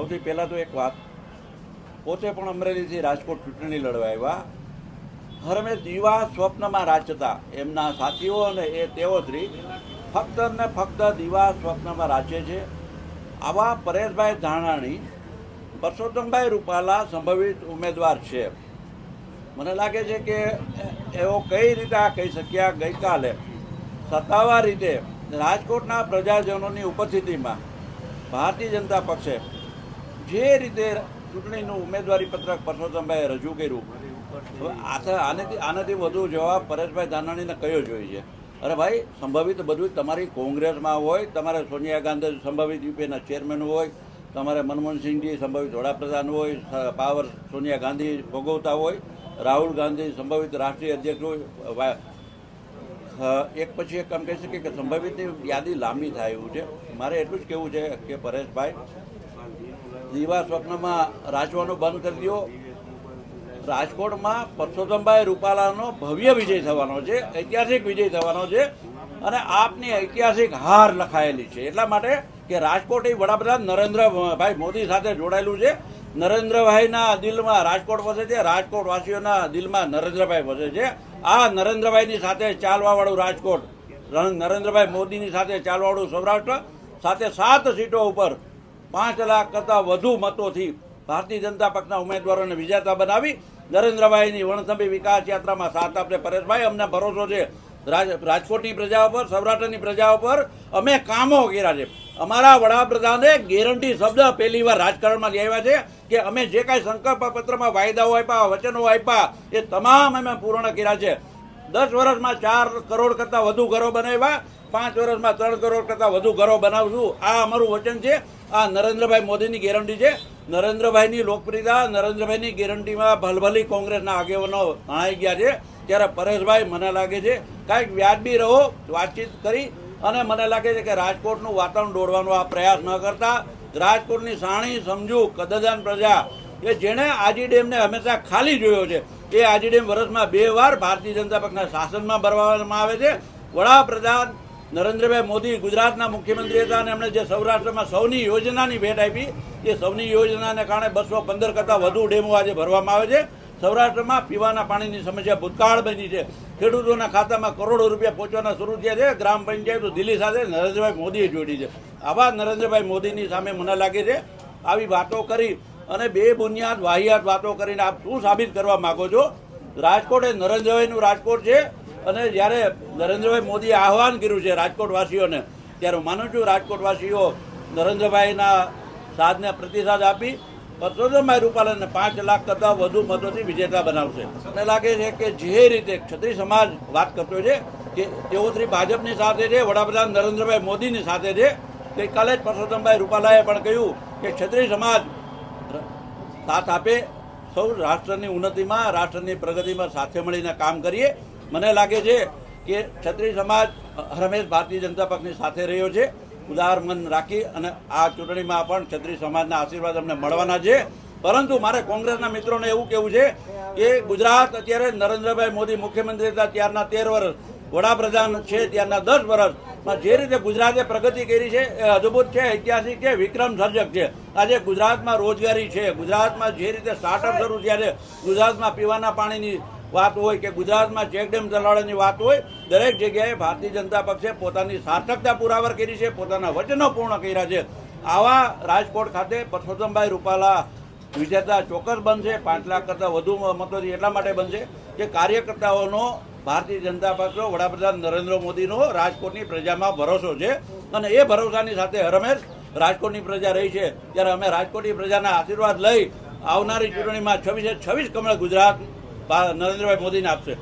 સૌથી પહેલાં તો એક વાત. પોતે પણ અમરેલીથી રાજકોટ ચૂંટણી લડવા આવ્યા. હરમે દીવા સ્વપ્નમાં રાચતા એમના સાથીઓ અને એ તેઓશ્રી ફક્ત ને ફક્ત દીવા સ્વપ્નમાં રાચે છે. આવા પરેશભાઈ ધાણાણી પરસોત્તમભાઈ રૂપાલા સંભવિત ઉમેદવાર છે. મને લાગે છે કે એઓ કઈ રીતે આ કહી શક્યા? ગઈકાલે સત્તાવાર રીતે રાજકોટના પ્રજાજનોની ઉપસ્થિતિમાં ભારતીય જનતા પક્ષે જે રીતે ચૂંટણીનું ઉમેદવારી પત્રક પરસોત્તમભાઈએ રજૂ કર્યું, હવે આનેથી આનાથી વધુ જવાબ પરેશભાઈ ધાનાણીને કયો જોઈએ અરે ભાઈ, સંભવિત બધું તમારી કોંગ્રેસમાં હોય, તમારે સોનિયા ગાંધી સંભવિત યુપીના ચેરમેન હોય, તમારે મનમોહનસિંહજી સંભવિત વડાપ્રધાન હોય પાવર સોનિયા ગાંધી ભોગવતા હોય, રાહુલ ગાંધી સંભવિત રાષ્ટ્રીય અધ્યક્ષ હોય એક પછી એક કામ કહી શકીએ કે સંભવિતની યાદી લાંબી થાય એવું છે. મારે એટલું જ કહેવું છે કે પરેશભાઈ દીવા સ્વપ્નમાં રાજવાનું બંધ કરી દો રાજકોટમાં પરસોત્તમભાઈ રૂપાલાનો ભવ્ય વિજય થવાનો છે, ઐતિહાસિક વિજય થવાનો છે અને આપની ઐતિહાસિક હાર લખાયેલી છે. એટલા માટે કે રાજકોટ એ વડાપ્રધાન નરેન્દ્રભાઈ મોદી સાથે જોડાયેલું છે. નરેન્દ્રભાઈના દિલમાં રાજકોટ વસે છે, રાજકોટવાસીઓના દિલમાં નરેન્દ્રભાઈ વસે છે. આ નરેન્દ્રભાઈની સાથે ચાલવાવાળું રાજકોટ, નરેન્દ્રભાઈ મોદીની સાથે ચાલવાવાળું સૌરાષ્ટ્ર, સાથે સાત સીટો ઉપર પાંચ લાખ કરતાં વધુ મતોથી ભારતીય જનતા પક્ષના ઉમેદવારોને વિજેતા બનાવી નરેન્દ્રભાઈની વણથંભી વિકાસ યાત્રામાં સાથ આપે પરેશભાઈ, અમને ભરોસો છે. રાજ- રાજકોટની પ્રજા ઉપર, સૌરાષ્ટ્રની પ્રજા ઉપર અમે કામો કર્યા છે. અમારા વડાપ્રધાને ગેરંટી શબ્દ પહેલી વાર રાજકારણમાં લેવા છે કે અમે જે કાંઈ સંકલ્પ પત્રમાં વાયદાઓ આપ્યા, વચનો આપ્યા, એ તમામ અમે પૂર્ણ કર્યા છે. દસ વર્ષમાં ચાર કરોડ કરતાં વધુ ઘરો બનાવ્યા, પાંચ વર્ષમાં ત્રણ કરોડ કરતાં વધુ ઘરો બનાવશું. આ અમારું વચન છે. આ નરેન્દ્રભાઈ મોદીની ગેરંટી છે. નરેન્દ્રભાઈની લોકપ્રિયતા, નરેન્દ્રભાઈની ગેરંટીમાં ભલભલી કોંગ્રેસના આગેવાનો ભણાઈ ગયા છે. ત્યારે પરેશભાઈ મને લાગે છે, કાંઈક વ્યાજબી રહો, વાતચીત કરી અને મને લાગે છે કે રાજકોટનું વાતાવરણ દોડવાનો આ પ્રયાસ ન કરતા. રાજકોટની સાણી સમજુ, કદદાન પ્રજા, કે જેણે આજી ડેમને હંમેશા ખાલી જોયો છે. એ આજે ડેમ વર્ષમાં બે વાર ભારતીય જનતા પક્ષના શાસનમાં ભરવામાં આવે છે. વડાપ્રધાન નરેન્દ્રભાઈ મોદી ગુજરાતના મુખ્યમંત્રી હતા અને એમણે જે સૌરાષ્ટ્રમાં સૌની યોજનાની ભેટ આપી, એ સૌની યોજનાને કારણે બસો પંદર કરતાં વધુ ડેમો આજે ભરવામાં આવે છે. સૌરાષ્ટ્રમાં પીવાના પાણીની સમસ્યા ભૂતકાળ બની છે. ખેડૂતોના ખાતામાં કરોડો રૂપિયા પહોંચવાના શરૂ થયા છે. ગ્રામ પંચાયતો દિલ્હી સાથે નરેન્દ્રભાઈ મોદીએ જોડી છે. આવા નરેન્દ્રભાઈ મોદીની સામે મને લાગે છે, આવી વાતો કરી અને બે બુનિયાદ વાહિયાત વાતો કરીને આપ શું સાબિત કરવા માગો છો? રાજકોટ એ નરેન્દ્રભાઈનું રાજકોટ છે અને જ્યારે નરેન્દ્રભાઈ મોદીએ આહવાન કર્યું છે રાજકોટવાસીઓને, ત્યારે હું માનું છું રાજકોટવાસીઓ નરેન્દ્રભાઈના સાધને પ્રતિસાદ આપી પરસોત્તમભાઈ રૂપાલાને પાંચ લાખ કરતાં વધુ મતોથી વિજેતા બનાવશે. મને લાગે છે કે જે રીતે ક્ષત્રિય સમાજ વાત કરતો છે કે તેઓ શ્રી ભાજપની સાથે છે, વડાપ્રધાન નરેન્દ્રભાઈ મોદીની સાથે છે, ગઈકાલે જ પરસોત્તમભાઈ રૂપાલાએ પણ કહ્યું કે ક્ષત્રિય સમાજ સાથ આપે. સૌ રાષ્ટ્રની ઉન્નતિમાં, રાષ્ટ્રની પ્રગતિમાં સાથે મળીને કામ કરીએ. મને લાગે છે કે ક્ષત્રિય સમાજ, હરમેશ ભારતીય જનતા પક્ષની સાથે રહ્યો છે. ઉદાર મન રાખી અને આ ચૂંટણીમાં પણ ક્ષત્રિય સમાજના આશીર્વાદ અમને મળવાના છે. પરંતુ મારે કોંગ્રેસના મિત્રોને એવું કહેવું છે કે ગુજરાત અત્યારે નરેન્દ્રભાઈ મોદી મુખ્યમંત્રી હતા ત્યારના તેર વર્ષ, વડાપ્રધાન છે ત્યારના દસ વર્ષમાં જે રીતે ગુજરાતે પ્રગતિ કરી છે, એ અદ્ભુત છે, ઐતિહાસિક છે, વિક્રમ સર્જક છે. આજે ગુજરાતમાં રોજગારી છે. ગુજરાતમાં જે રીતે સ્ટાર્ટઅપ શરૂ થયા છે, ગુજરાતમાં પીવાના પાણીની વાત હોય કે ગુજરાતમાં ચેકડેમ ચલાવવાની વાત હોય, દરેક જગ્યાએ ભારતીય જનતા પક્ષે પોતાની સાર્થકતા પુરાવર કરી છે, પોતાના વચનો પૂર્ણ કર્યા છે. આવા રાજકોટ ખાતે પરસોત્તમભાઈ રૂપાલા વિજેતા ચોક્કસ બનશે, પાંચ લાખ કરતાં વધુ મતોથી એટલા માટે બનશે કે કાર્યકર્તાઓનો ભારતીય જનતા પક્ષનો વડાપ્રધાન નરેન્દ્ર મોદીનો રાજકોટની પ્રજામાં ભરોસો છે અને એ ભરોસાની સાથે હરમેશ રાજકોટની પ્રજા રહી છે, ત્યારે અમે રાજકોટની પ્રજાના આશીર્વાદ લઈ આવનારી ચૂંટણીમાં છવ્વીસે છવ્વીસ કમળ ગુજરાત નરેન્દ્રભાઈ મોદીને આપશે.